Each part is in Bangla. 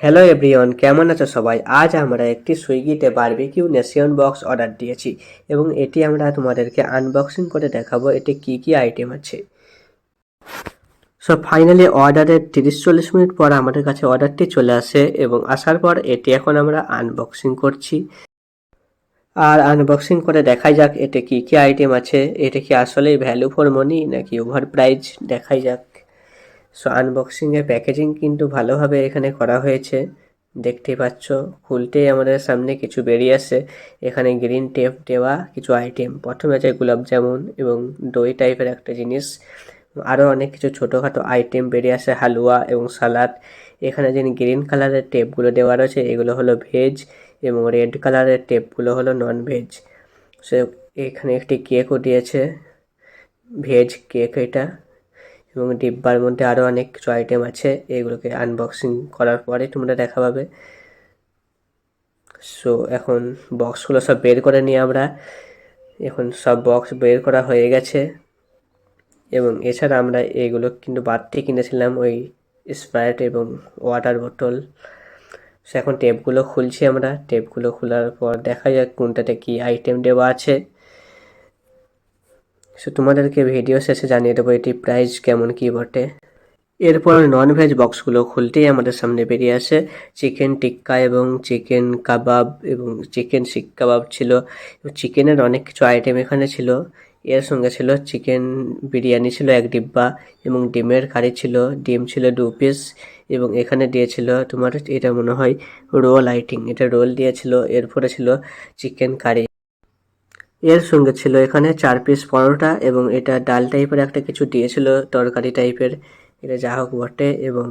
হ্যালো এভরিওয়ান কেমন আছো সবাই? আজ আমরা একটি সুইগিতে বারবিকিউ নেশিয়ন বক্স অর্ডার দিয়েছি এবং এটি আমরা তোমাদেরকে আনবক্সিং করে দেখাবো এতে কি কি আইটেম আছে। সো ফাইনালি অর্ডারের তিরিশ চল্লিশ মিনিট পর আমাদের কাছে অর্ডারটি চলে আসে এবং আসার পর এটি এখন আমরা আনবক্সিং করছি। আর আনবক্সিং করে দেখাই যাক এতে কি কি আইটেম আছে এটা কি আসলেই ভ্যালু ফর মানি নাকি ওভার প্রাইজ দেখাই যাক। সো আনবক্সিংয়ের প্যাকেজিং কিন্তু ভালোভাবে এখানে করা হয়েছে। দেখতেই পাচ্ছ, খুলতেই আমাদের সামনে কিছু বেরিয়ে আসে। এখানে গ্রিন টেপ দেওয়া, কিছু আইটেম প্রথমে আছে জামুন এবং দই টাইপের একটা জিনিস। আরও অনেক কিছু ছোটোখাটো আইটেম বেরিয়ে আসে, হালুয়া এবং সালাদ। এখানে যে গ্রিন কালারের টেপগুলো দেওয়া রয়েছে, এগুলো হলো ভেজ এবং রেড কালারের টেপগুলো হলো নন ভেজ সে এখানে একটি কেকও দিয়েছে। ভেজ কেক এটা। এবং ডিব্বার মধ্যে আরও অনেক কিছু আইটেম আছে, এগুলোকে আনবক্সিং করার পরে তোমরা দেখা পাবে সো এখন বক্সগুলো সব বের করে নিয়ে আমরা। এখন সব বক্স বের করা হয়ে গেছে। এবং এছাড়া আমরা এগুলো কিন্তু বাড়তি কিনেছিলাম ওই স্প্রাইট এবং ওয়াটার বোতল সো এখন টেপগুলো খুলছি আমরা। টেপগুলো খোলার পর দেখা যাক কোনটাতে কি আইটেম দেওয়া আছে। সো তোমাদেরকে ভিডিও শেষে জানিয়ে দেবো এটি প্রাইস কেমন, কি বটে। এরপর নন ভেজ বক্সগুলো খুলতেই আমাদের সামনে বেরিয়ে আসে। চিকেন টিক্কা এবং চিকেন কাবাব এবং চিকেন শিক কাবাব ছিল। চিকেনের অনেক কিছু আইটেম এখানে ছিল। এর সঙ্গে ছিল চিকেন বিরিয়ানি ছিল এক ডিব্বা এবং ডিমের কারি ছিল। ডিম ছিল দু পিস এবং এখানে দিয়েছিল তোমার, এটা মনে হয় রোল আইটিং এটা রোল দিয়েছিল। এরপরে ছিল চিকেন কারি এর সঙ্গে ছিল এখানে চার পিস পরোটা এবং এটা ডাল টাইপের একটা কিছু দিয়েছিল, তরকারি টাইপের এটা যা হোক বটে এবং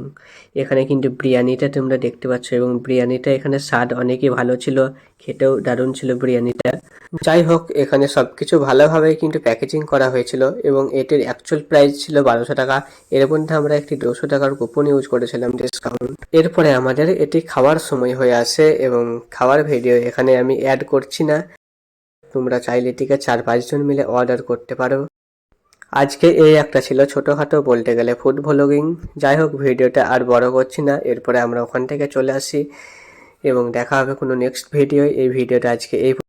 এখানে কিন্তু বিরিয়ানিটা তোমরা দেখতে পাচ্ছ এবং বিরিয়ানিটা এখানে স্বাদ অনেকই ভালো ছিল, খেতেও দারুণ ছিল বিরিয়ানিটা। যাই হোক, এখানে সব কিছু ভালোভাবে কিন্তু প্যাকেজিং করা হয়েছিল এবং এটির অ্যাকচুয়াল প্রাইস ছিল বারোশো টাকা। এর মধ্যে আমরা একটি দুশো টাকার কুপন ইউজ করেছিলাম ডিসকাউন্ট এরপরে আমাদের এটি খাওয়ার সময় হয়ে আসে এবং খাওয়ার ভিডিও এখানে আমি অ্যাড করছি না। তোমরা চাইলে এটিকে চার পাঁচজন মিলে অর্ডার করতে পারো। আজকে এই একটা ছিল ছোটোখাটো বলতে গেলে ফুড ভ্লগিং যাই হোক, ভিডিওটা আর বড় করছি না, এরপরে আমরা ওখান থেকে চলে আসি। এবং দেখা হবে কোনো নেক্সট ভিডিও এই ভিডিওটা আজকে এই